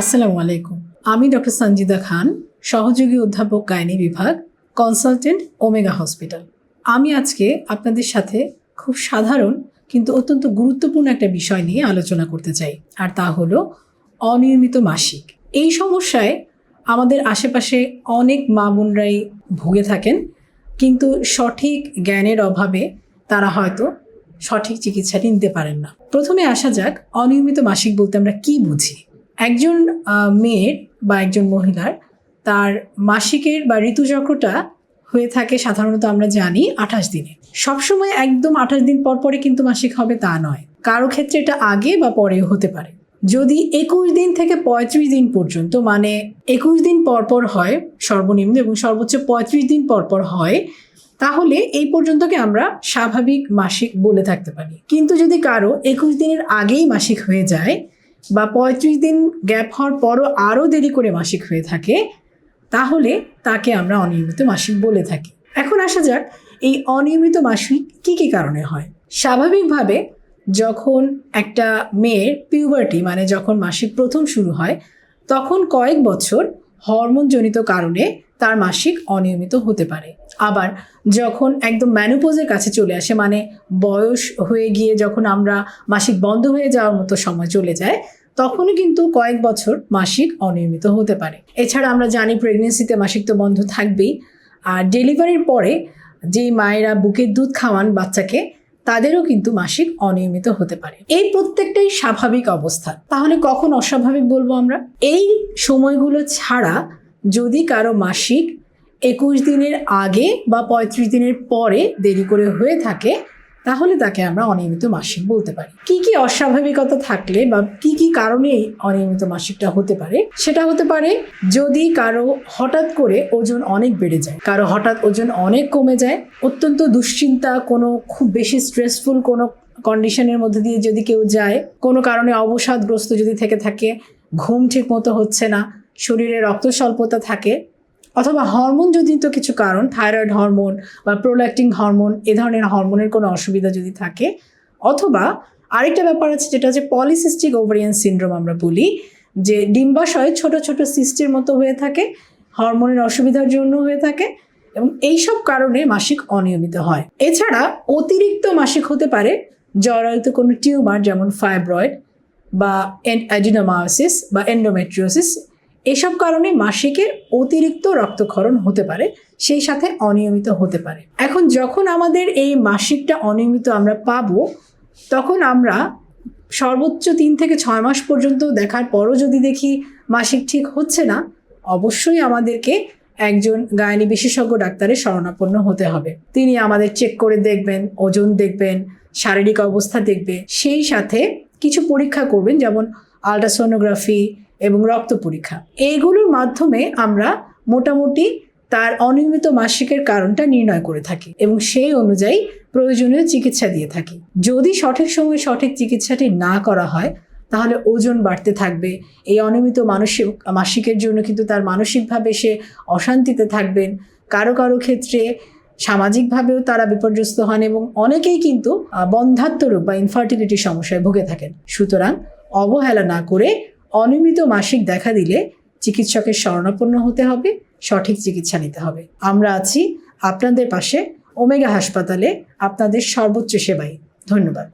আসসালামু আলাইকুম। আমি ডক্টর সঞ্জিদা খান, সহযোগী অধ্যাপক গাইনি বিভাগ, কনসালটেন্ট ওমেগা হসপিটাল। আমি আজকে আপনাদের সাথে খুব সাধারণ কিন্তু অত্যন্ত গুরুত্বপূর্ণ একটা বিষয় নিয়ে আলোচনা করতে চাই, আর তা হলো অনিয়মিত মাসিক। এই সমস্যায় আমাদের আশেপাশে অনেক মা বোনরাই ভুগে থাকেন, কিন্তু সঠিক জ্ঞানের অভাবে তারা হয়তো সঠিক চিকিৎসাটি নিতে পারেন না। প্রথমে আসা যাক অনিয়মিত মাসিক বলতে আমরা কি বুঝি। একজন মেয়ের বা একজন মহিলার তার মাসিকের বা ঋতুচক্রটা হয়ে থাকে সাধারণত আমরা জানি আঠাশ দিনে। সবসময় একদম আঠাশ দিন পর পরে কিন্তু মাসিক হবে তা নয়। কারও ক্ষেত্রে এটা আগে বা পরেও হতে পারে। যদি একুশ দিন থেকে পঁয়ত্রিশ দিন পর্যন্ত মানে একুশ দিন পর পর হয় সর্বনিম্ন এবং সর্বোচ্চ পঁয়ত্রিশ দিন পর পর হয়, তাহলে এই পর্যন্তকে আমরা স্বাভাবিক মাসিক বলে থাকতে পারি। কিন্তু যদি কারও একুশ দিনের আগেই মাসিক হয়ে যায় বা পঁয়ত্রিশ দিন গ্যাপ হওয়ার পরও আরও দেরি করে মাসিক হয়ে থাকে, তাহলে তাকে আমরা অনিয়মিত মাসিক বলে থাকি। এখন আসা যাক, এই অনিয়মিত মাসিক কি কি কারণে হয়? স্বাভাবিকভাবে যখন একটা মেয়ের পিউবার্টি মানে যখন মাসিক প্রথম শুরু হয়, তখন কয়েক বছর হরমোনজনিত কারণে তার মাসিক অনিয়মিত হতে পারে। আবার যখন একদম ম্যানোপোজের কাছে চলে আসে মানে বয়স হয়ে গিয়ে যখন আমরা মাসিক বন্ধ হয়ে যাওয়ার মতো সময় চলে যায়, তখনও কিন্তু কয়েক বছর মাসিক অনিয়মিত হতে পারে। এছাড়া আমরা জানি প্রেগনেন্সিতে মাসিক তো বন্ধ থাকবেই। আর ডেলিভারির পরে যেই মায়েরা বুকের দুধ খাওয়ান বাচ্চাকে, তাদেরও কিন্তু মাসিক অনিয়মিত হতে পারে। এই প্রত্যেকটাই স্বাভাবিক অবস্থা। তাহলে কখন অস্বাভাবিক বলব আমরা? এই সময়গুলো ছাড়া যদি কারও মাসিক একুশ দিনের আগে বা পঁয়ত্রিশ দিনের পরে দেরি করে হয়ে থাকে, তাহলে তাকে আমরা অনিয়মিত মাসিক বলতে পারি। কি কি অস্বাভাবিকতা থাকলে বা কি কি কারণে অনিয়মিত মাসিকটা হতে পারে? সেটা হতে পারে যদি কারও হঠাৎ করে ওজন অনেক বেড়ে যায়, কারও হঠাৎ ওজন অনেক কমে যায়, অত্যন্ত দুশ্চিন্তা, কোনো খুব বেশি স্ট্রেসফুল কোনো কন্ডিশনের মধ্যে দিয়ে যদি কেউ যায়, কোনো কারণে অবসাদগ্রস্ত যদি থেকে থাকে, ঘুম ঠিক মতো হচ্ছে না শরীরে রক্ত স্বল্পতা থাকে, অথবা হরমোন জনিত কিছু কারণ, থাইরয়েড হরমোন বা প্রোল্যাক্টিং হরমোন, এ ধরনের হরমোনের কোনো অসুবিধা যদি থাকে, অথবা আরেকটা ব্যাপার আছে যেটা হচ্ছে পলিসিস্টিক ওভারিয়ান সিনড্রোম আমরা বলি, যে ডিম্বাশয় ছোট ছোট সিস্টের মতো হয়ে থাকে, হরমোনের অসুবিধার জন্য হয়ে থাকে এবং এইসব কারণে মাসিক অনিয়মিত হয়। এছাড়া অতিরিক্ত মাসিক হতে পারে জরায়ুতে কোনো টিউমার যেমন ফাইব্রয়েড বা অ্যাডিনোমায়োসিস বা এন্ডোমেট্রিওসিস এসব কারণে মাসিকের অতিরিক্ত রক্তক্ষরণ হতে পারে, সেই সাথে অনিয়মিত হতে পারে। এখন যখন আমাদের এই মাসিকটা অনিয়মিত আমরা পাবো, তখন আমরা সর্বোচ্চ তিন থেকে ছয় মাস পর্যন্ত দেখার পরও যদি দেখি মাসিক ঠিক হচ্ছে না, অবশ্যই আমাদেরকে একজন গায়নী বিশেষজ্ঞ ডাক্তারের শরণাপন্ন হতে হবে। তিনি আমাদের চেক করে দেখবেন, ওজন দেখবেন, শারীরিক অবস্থা দেখবে, সেই সাথে কিছু পরীক্ষা করবেন, যেমন আলট্রাসোনোগ্রাফি এবং রক্ত পরীক্ষা। এইগুলোর মাধ্যমে আমরা মোটামুটি তার অনিয়মিত মাসিকের কারণটা নির্ণয় করে থাকি এবং সেই অনুযায়ী প্রয়োজনীয় চিকিৎসা দিয়ে থাকি। যদি সঠিক সময়ে সঠিক চিকিৎসাটি না করা হয় তাহলে ওজন বাড়তে থাকবে এই অনিয়মিত মানসিক মাসিকের জন্য কিন্তু তার মানসিকভাবে সে অশান্তিতে থাকবেন। কারও কারও ক্ষেত্রে সামাজিকভাবেও তারা বিপর্যস্ত হন এবং অনেকেই কিন্তু আহ, বন্ধাত্ম বা ইনফার্টিলিটি সমস্যায় ভুগে থাকেন। সুতরাং অবহেলা না করে অনিয়মিত মাসিক দেখা দিলে চিকিৎসকের শরণাপন্ন হতে হবে, সঠিক চিকিৎসা নিতে হবে। আমরা আছি আপনাদের পাশে, ওমেগা হাসপাতালে আপনাদের সর্বোচ্চ সেবাই ধন্যবাদ।